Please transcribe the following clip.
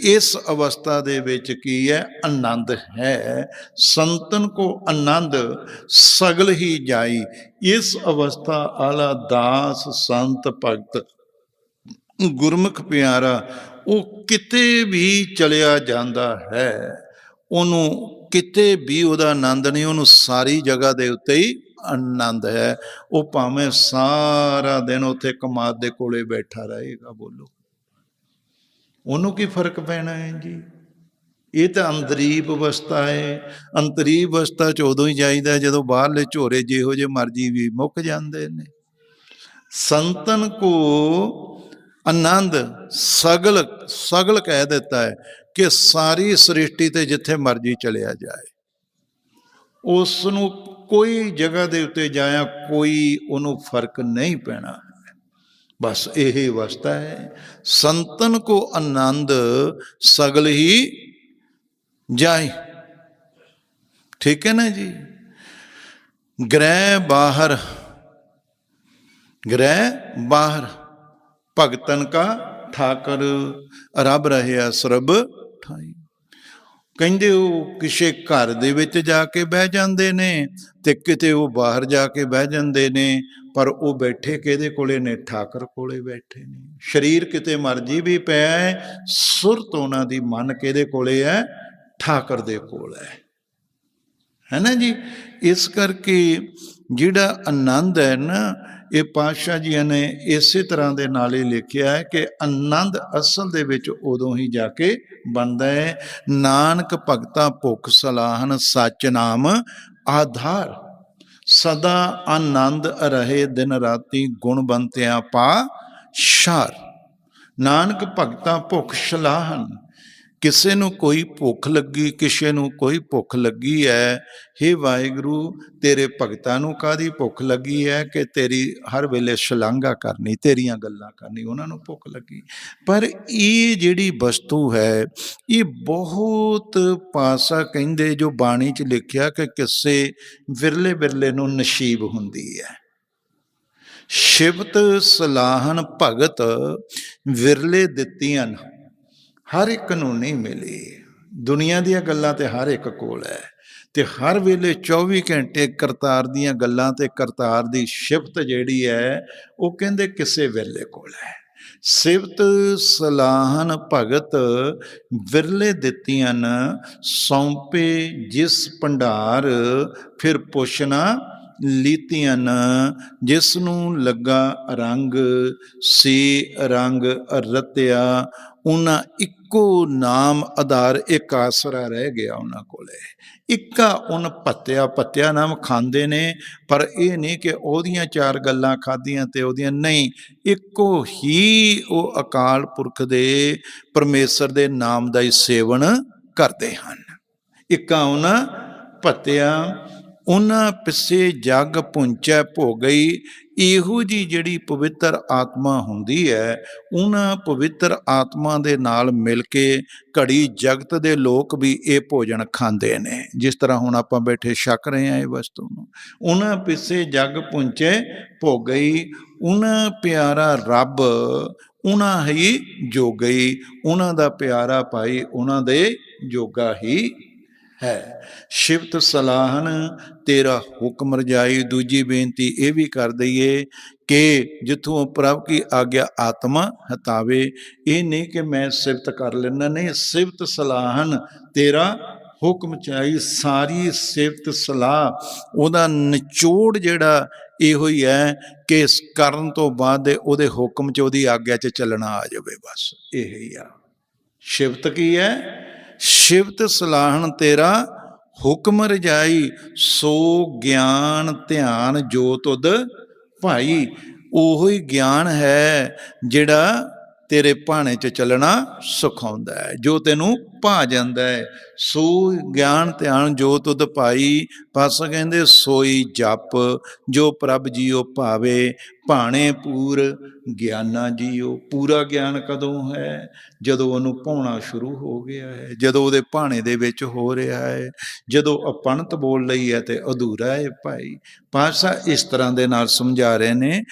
ਇਸ ਅਵਸਥਾ ਦੇ ਵਿੱਚ ਕੀ ਹੈ? ਆਨੰਦ ਹੈ। ਸੰਤਨ ਕੋ ਆਨੰਦ ਸਗਲ ਹੀ ਜਾਈ। ਇਸ ਅਵਸਥਾ ਆਲਾ ਦਾਸ ਸੰਤ ਭਗਤ ਗੁਰਮੁਖ ਪਿਆਰਾ, ਉਹ ਕਿਤੇ ਵੀ ਚਲਿਆ ਜਾਂਦਾ ਹੈ। ਉਹਨੂੰ ਕਿਤੇ ਵੀ ਉਹਦਾ ਆਨੰਦ ਨਹੀਂ, ਉਹਨੂੰ ਸਾਰੀ ਜਗ੍ਹਾ ਦੇ ਉੱਤੇ ਹੀ ਆਨੰਦ ਹੈ। ਉਹ ਭਾਵੇਂ ਸਾਰਾ ਦਿਨ ਉੱਥੇ ਕਮਾਦ ਦੇ ਕੋਲੇ ਬੈਠਾ ਰਹੇਗਾ, ਬੋਲੋ। ਉਹਨੂੰ ਕੀ ਫ਼ਰਕ ਪੈਣਾ ਹੈ ਜੀ? ਇਹ ਤਾਂ ਅੰਤਰੀਪ ਅਵਸਥਾ ਹੈ। ਅੰਤਰੀਪ ਅਵਸਥਾ ਚ ਉਦੋਂ ਹੀ ਜਾਈਦਾ ਜਦੋਂ ਬਾਹਰਲੇ ਝੋਰੇ ਜਿਹੋ ਜੇ ਮਰਜ਼ੀ ਵੀ ਮੁੱਕ ਜਾਂਦੇ ਨੇ। ਸੰਤਨ ਕੋ ਆਨੰਦ ਸਗਲ ਸਗਲ ਕਹਿ ਦਿੱਤਾ ਹੈ ਕਿ ਸਾਰੀ ਸ੍ਰਿਸ਼ਟੀ ਤੇ ਜਿੱਥੇ ਮਰਜ਼ੀ ਚਲਿਆ ਜਾਏ। ਉਸ ਨੂੰ ਕੋਈ ਜਗ੍ਹਾ ਦੇ ਉੱਤੇ ਜਾਇਆ ਕੋਈ ਉਹਨੂੰ ਫ਼ਰਕ ਨਹੀਂ ਪੈਣਾ। ਬਸ ਇਹ ਅਵਸਥਾ ਹੈ। ਸੰਤਨ ਕੋ ਆਨੰਦ ਸਗਲ ਹੀ ਜਾਏ ਠੀਕ ਹੈ ਨਾ ਜੀ? ਗ੍ਰਹਿ ਬਾਹਰ ਗ੍ਰਹਿ ਬਾਹਰ, ਭਗਤਨ ਕਾ ਠਾਕਰ, ਰਬ ਰਹਿਆ ਸਰਬ ਠਾਈ ਕਹਿੰਦੇ ਉਹ ਕਿਸੇ ਘਰ ਦੇ ਵਿੱਚ ਜਾ ਕੇ ਬਹਿ ਜਾਂਦੇ ਨੇ ਤੇ ਕਿਤੇ ਉਹ ਬਾਹਰ ਜਾ ਕੇ ਬਹਿ ਜਾਂਦੇ ਨੇ, ਪਰ ਉਹ ਬੈਠੇ ਕਿਹਦੇ ਕੋਲੇ ਨੇ? ਠਾਕਰ ਕੋਲੇ ਬੈਠੇ ਨੇ। ਸਰੀਰ ਕਿਤੇ ਮਰਜ਼ੀ ਵੀ ਪਿਆ ਹੈ ਸੁਰਤ ਉਹਨਾਂ ਦੀ ਮਨ ਕਿਹਦੇ ਕੋਲੇ ਹੈ? ਠਾਕਰ ਦੇ ਕੋਲ ਹੈ। ਹੈ ਨਾ ਜੀ? ਇਸ ਕਰਕੇ ਜਿਹੜਾ ਆਨੰਦ ਹੈ ਨਾ ਇਹ ਪਾਤਸ਼ਾਹ ਜੀਆਂ ਨੇ ਇਸੇ ਤਰ੍ਹਾਂ ਦੇ ਨਾਲ ਹੀ ਲਿਖਿਆ ਹੈ ਕਿ ਆਨੰਦ ਅਸਲ ਦੇ ਵਿੱਚ ਉਦੋਂ ਹੀ ਜਾ ਕੇ ਬਣਦਾ ਹੈ। ਨਾਨਕ ਭਗਤਾ ਭੁਖ ਸਲਾਹਨ ਸੱਚ ਨਾਮ ਆਧਾਰ। ਸਦਾ ਆਨੰਦ ਰਹੇ ਦਿਨ ਰਾਤੀ ਗੁਣਵੰਤਿਆ ਪਾ ਸ਼ਾਰ ਨਾਨਕ ਭਗਤਾ ਭੁਖ ਸਲਾਹਨ ਕਿਸੇ ਨੂੰ ਕੋਈ ਭੁੱਖ ਲੱਗੀ, ਕਿਸੇ ਨੂੰ ਕੋਈ ਭੁੱਖ ਲੱਗੀ ਹੈ ਹੇ ਵਾਹਿਗੁਰੂ, ਤੇਰੇ ਭਗਤਾਂ ਨੂੰ ਕਾਦੀ ਭੁੱਖ ਲੱਗੀ ਹੈ ਕਿ ਤੇਰੀ ਹਰ ਵੇਲੇ ਸ਼ਲਾਘਾ ਕਰਨੀ, ਤੇਰੀਆਂ ਗੱਲਾਂ ਕਰਨੀ, ਉਹਨਾਂ ਨੂੰ ਭੁੱਖ ਲੱਗੀ। ਪਰ ਇਹ ਜਿਹੜੀ ਵਸਤੂ ਹੈ, ਇਹ ਬਹੁਤ ਪਾਸਾ ਕਹਿੰਦੇ ਜੋ ਬਾਣੀ 'ਚ ਲਿਖਿਆ ਕਿ ਕਿਸੇ ਵਿਰਲੇ ਵਿਰਲੇ ਨੂੰ ਨਸੀਬ ਹੁੰਦੀ ਹੈ ਸ਼ਿਵਤ ਸਲਾਹਨ ਭਗਤ ਵਿਰਲੇ ਦਿੱਤੀਆਂ ਹਰ ਇੱਕ ਨੂੰ ਨਹੀਂ ਮਿਲੀ। ਦੁਨੀਆ ਦੀਆਂ ਗੱਲਾਂ ਤੇ ਹਰ ਇੱਕ ਕੋਲ ਹੈ ਤੇ ਹਰ ਵੇਲੇ 24 ਘੰਟੇ ਕਰਤਾਰ ਦੀਆਂ ਗੱਲਾਂ ਤੇ ਕਰਤਾਰ ਦੀ ਸ਼ਿਫਤ ਜਿਹੜੀ ਹੈ, ਉਹ ਕਹਿੰਦੇ ਕਿਸੇ ਵੇਲੇ ਕੋਲ ਹੈ। ਸਿਫਤ, ਸਲਾਹਨ, ਭਗਤ ਵਿਰਲੇ ਦਿੱਤੀਆਂ ਸੌਂਪੇ ਜਿਸ ਭੰਡਾਰ, ਫਿਰ ਪੁੱਛਣਾ ਲੀਤੀਆਂ ਜਿਸ ਨੂੰ ਲੱਗਾ ਰੰਗ, ਸੀ ਰੰਗ ਰਤਿਆ ਉਹਨਾਂ ਇੱਕੋ ਨਾਮ ਆਧਾਰ ਇੱਕ ਆਸਰਾ ਰਹਿ ਗਿਆ ਉਹਨਾਂ ਕੋਲੇ। ਇੱਕਾ ਉਹਨ ਪੱਤਿਆ ਪੱਤਿਆ ਨਾਮ ਖਾਂਦੇ ਨੇ, ਪਰ ਇਹ ਨਹੀਂ ਕਿ ਉਹਦੀਆਂ ਚਾਰ ਗੱਲਾਂ ਖਾਧੀਆਂ ਤੇ ਉਹਦੀਆਂ ਨਹੀਂ। ਇੱਕੋ ਹੀ ਉਹ ਅਕਾਲ ਪੁਰਖ ਦੇ ਪਰਮੇਸ਼ਰ ਦੇ ਨਾਮ ਦਾ ਹੀ ਸੇਵਨ ਕਰਦੇ ਹਨ। ਇੱਕਾ ਉਹਨਾਂ ਪੱਤਿਆ ਉਹਨਾਂ ਪਿੱਛੇ ਜਗ ਪੁੰਚੈ ਭੋ ਗਈ। ਇਹੋ ਜੀ ਜਿਹੜੀ ਪਵਿੱਤਰ ਆਤਮਾ ਹੁੰਦੀ ਹੈ, ਉਹਨਾਂ ਪਵਿੱਤਰ ਆਤਮਾ ਦੇ ਨਾਲ ਮਿਲ ਕੇ ਘੜੀ ਜਗਤ ਦੇ ਲੋਕ ਵੀ ਇਹ ਭੋਜਨ ਖਾਂਦੇ ਨੇ। ਜਿਸ ਤਰ੍ਹਾਂ ਹੁਣ ਆਪਾਂ ਬੈਠੇ ਛਕ ਰਹੇ ਹਾਂ ਇਹ ਵਸਤੂ ਨੂੰ। ਉਹਨਾਂ ਪਿੱਛੇ ਜਗ ਪੁੰਚੇ ਭੋ ਗਈ। ਉਹਨਾਂ ਪਿਆਰਾ ਰੱਬ ਉਹਨਾਂ ਹੀ ਜੋਗਈ। ਉਹਨਾਂ ਦਾ ਪਿਆਰਾ ਭਾਈ ਉਹਨਾਂ ਦੇ ਜੋਗਾ ਹੀ ਹੈ। ਸ਼ਿਫਤ ਸਲਾਹਨ ਤੇਰਾ ਹੁਕਮ ਰਜਾਈ। ਦੂਜੀ ਬੇਨਤੀ ਇਹ ਵੀ ਕਰ ਦਈਏ ਕਿ ਜਿੱਥੋਂ ਪ੍ਰਭ ਕੀ ਆਗਿਆ ਆਤਮਾ ਹਟਾਵੇ। ਇਹ ਨਹੀਂ ਕਿ ਮੈਂ ਸਿਫਤ ਕਰ ਲੈਣਾ ਨਹੀਂ, ਸਿਫਤ ਸਲਾਹਨ ਤੇਰਾ ਹੁਕਮ ਚਾਹੀ। ਸਾਰੀ ਸਿਫਤ ਸਲਾਹ, ਉਹਦਾ ਨਿਚੋੜ ਜਿਹੜਾ ਇਹੋ ਹੀ ਹੈ ਕਿ ਇਸ ਕਰਨ ਤੋਂ ਬਾਅਦ ਦੇ ਉਹਦੇ ਹੁਕਮ 'ਚ ਉਹਦੀ ਆਗਿਆ 'ਚ ਚੱਲਣਾ ਆ ਜਾਵੇ ਬਸ। ਇਹ ਹੀ ਆ। ਸ਼ਿਫਤ ਕੀ ਹੈ? ਸ਼ਿਵਤ ਸਲਾਹਣ ਤੇਰਾ ਹੁਕਮ ਰਜਾਈ, ਸੋ ਗਿਆਨ ਧਿਆਨ ਜੋ ਤੁਧ ਭਾਈ। ਉਹੋ ਹੀ ਗਿਆਨ ਹੈ ਜਿਹੜਾ ਤੇਰੇ ਭਾਣੇ 'ਚ ਚੱਲਣਾ ਸਿਖਾਉਂਦਾ ਹੈ, ਜੋ ਤੈਨੂੰ ਭਾ ਜਾਂਦਾ ਹੈ। ਸੋ ਗਿਆਨ ਧਿਆਨ ਜੋ ਤੁਧ ਪਾਈ ਪਾਸ ਕਹਿੰਦੇ ਸੋਈ ਜਪ, ਜੋ ਪ੍ਰਭ ਜੀਓ ਭਾਵੇ, ਭਾਣੇ ਪੂਰ ਗਿਆਨਾ ਜੀਓ ਪੂਰਾ ਗਿਆਨ ਕਦੋਂ ਹੈ? ਜਦੋਂ ਉਹਨੂੰ ਪਾਉਣਾ ਸ਼ੁਰੂ ਹੋ ਗਿਆ ਹੈ, ਜਦੋਂ ਉਹਦੇ ਭਾਣੇ ਦੇ ਵਿੱਚ ਹੋ ਰਿਹਾ ਹੈ, ਜਦੋਂ ਅਪਣਤ ਬੋਲ ਲਈ ਹੈ ਤੇ ਅਧੂਰਾ ਹੈ ਭਾਈ। ਪਾਸਾ ਇਸ ਤਰ੍ਹਾਂ ਦੇ ਨਾਲ ਸਮਝਾ ਰਹੇ ਨੇ।